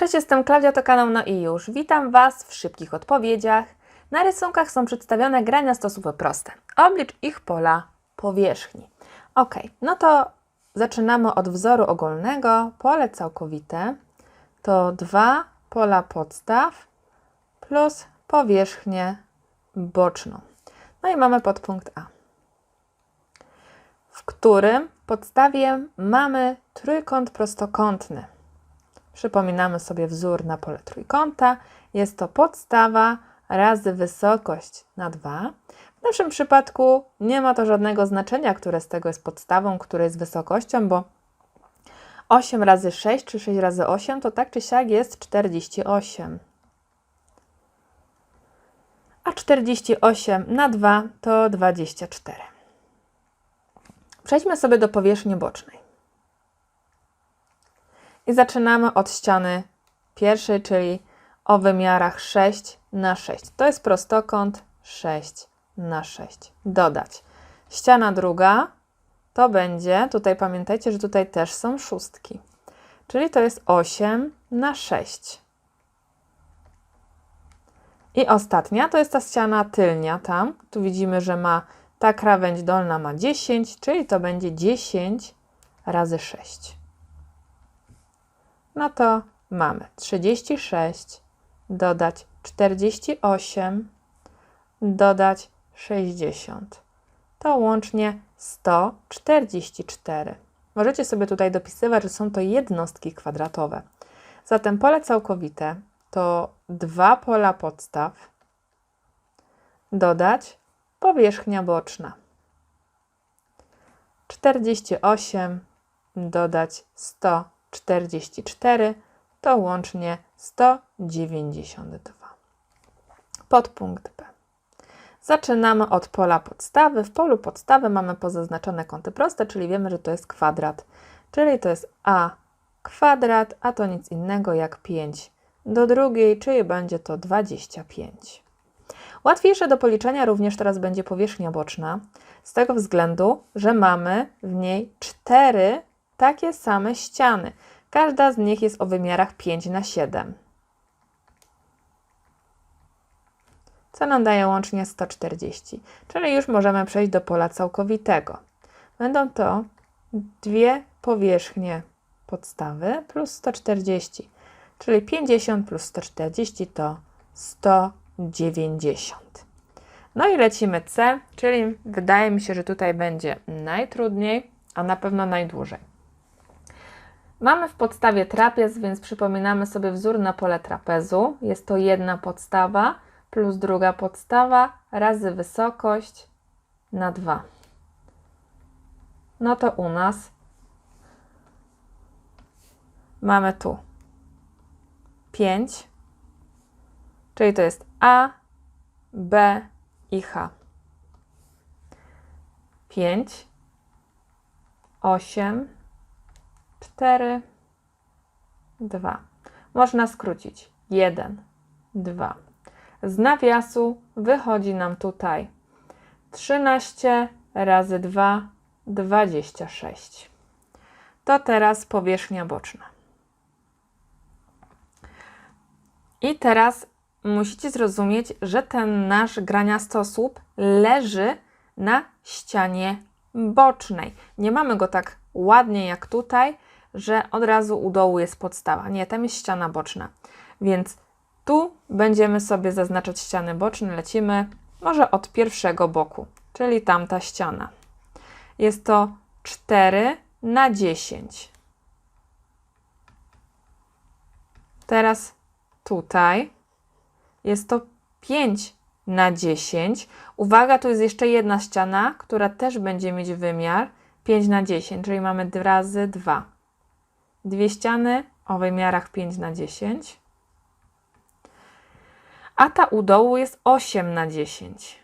Cześć, jestem Klaudia, to kanał No i już. Witam Was w szybkich odpowiedziach. Na rysunkach są przedstawione grania stosowe proste. Oblicz ich pola powierzchni. Ok, no to zaczynamy od wzoru ogólnego. Pole całkowite to dwa pola podstaw plus powierzchnię boczną. No i mamy podpunkt A, w którym podstawie mamy trójkąt prostokątny. Przypominamy sobie wzór na pole trójkąta. Jest to podstawa razy wysokość na 2. W naszym przypadku nie ma to żadnego znaczenia, które z tego jest podstawą, które jest wysokością, bo 8 razy 6 czy 6 razy 8 to tak czy siak jest 48. A 48 na 2 to 24. Przejdźmy sobie do powierzchni bocznej. I zaczynamy od ściany pierwszej, czyli o wymiarach 6 na 6. To jest prostokąt 6 na 6. Dodać. Ściana druga to będzie, tutaj pamiętajcie, że tutaj też są szóstki. Czyli to jest 8 na 6. I ostatnia to jest ta ściana tylnia tam. Tu widzimy, że ma ta krawędź dolna ma 10, czyli to będzie 10 razy 6 no to mamy 36, dodać 48, dodać 60. To łącznie 144. Możecie sobie tutaj dopisywać, że są to jednostki kwadratowe. Zatem pole całkowite to dwa pola podstaw, dodać powierzchnia boczna. 48, dodać 100. 44 to łącznie 192. Podpunkt B. Zaczynamy od pola podstawy. W polu podstawy mamy pozaznaczone kąty proste, czyli wiemy, że to jest kwadrat. Czyli to jest a kwadrat, a to nic innego jak 5 do drugiej, czyli będzie to 25. Łatwiejsze do policzenia również teraz będzie powierzchnia boczna, z tego względu, że mamy w niej 4 takie same ściany. Każda z nich jest o wymiarach 5 na 7. Co nam daje łącznie 140, czyli już możemy przejść do pola całkowitego. Będą to dwie powierzchnie podstawy plus 140, czyli 50 plus 140 to 190. No i lecimy C, czyli wydaje mi się, że tutaj będzie najtrudniej, a na pewno najdłużej. Mamy w podstawie trapez, więc przypominamy sobie wzór na pole trapezu. Jest to jedna podstawa plus druga podstawa razy wysokość na 2. No to u nas mamy tu 5, czyli to jest A, B i H. 5, 8, 4, 2. Można skrócić 1, 2. Z nawiasu wychodzi nam tutaj 13 razy 2, 26. To teraz powierzchnia boczna. I teraz musicie zrozumieć, że ten nasz graniastosłup leży na ścianie bocznej. Nie mamy go tak ładnie jak tutaj, że od razu u dołu jest podstawa. Nie, tam jest ściana boczna. Więc tu będziemy sobie zaznaczać ściany boczne. Lecimy może od pierwszego boku, czyli tamta ściana. Jest to 4 na 10. Teraz tutaj jest to 5 na 10. Uwaga, tu jest jeszcze jedna ściana, która też będzie mieć wymiar 5 na 10, czyli mamy 2 razy 2. Dwie ściany o wymiarach 5 na 10. A ta u dołu jest 8 na 10.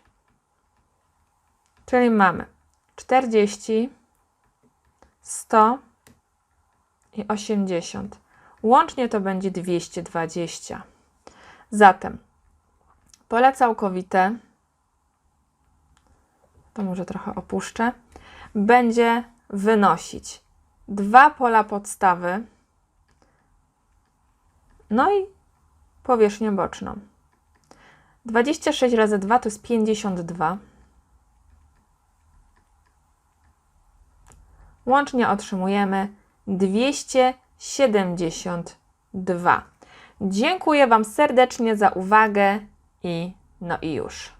Czyli mamy 40, 100 i 80. Łącznie to będzie 220. Zatem pole całkowite, to może trochę opuszczę, będzie wynosić dwa pola podstawy No i powierzchnię boczną. 26 razy 2 to jest 52. Łącznie otrzymujemy 272. Dziękuję Wam serdecznie za uwagę i no i już.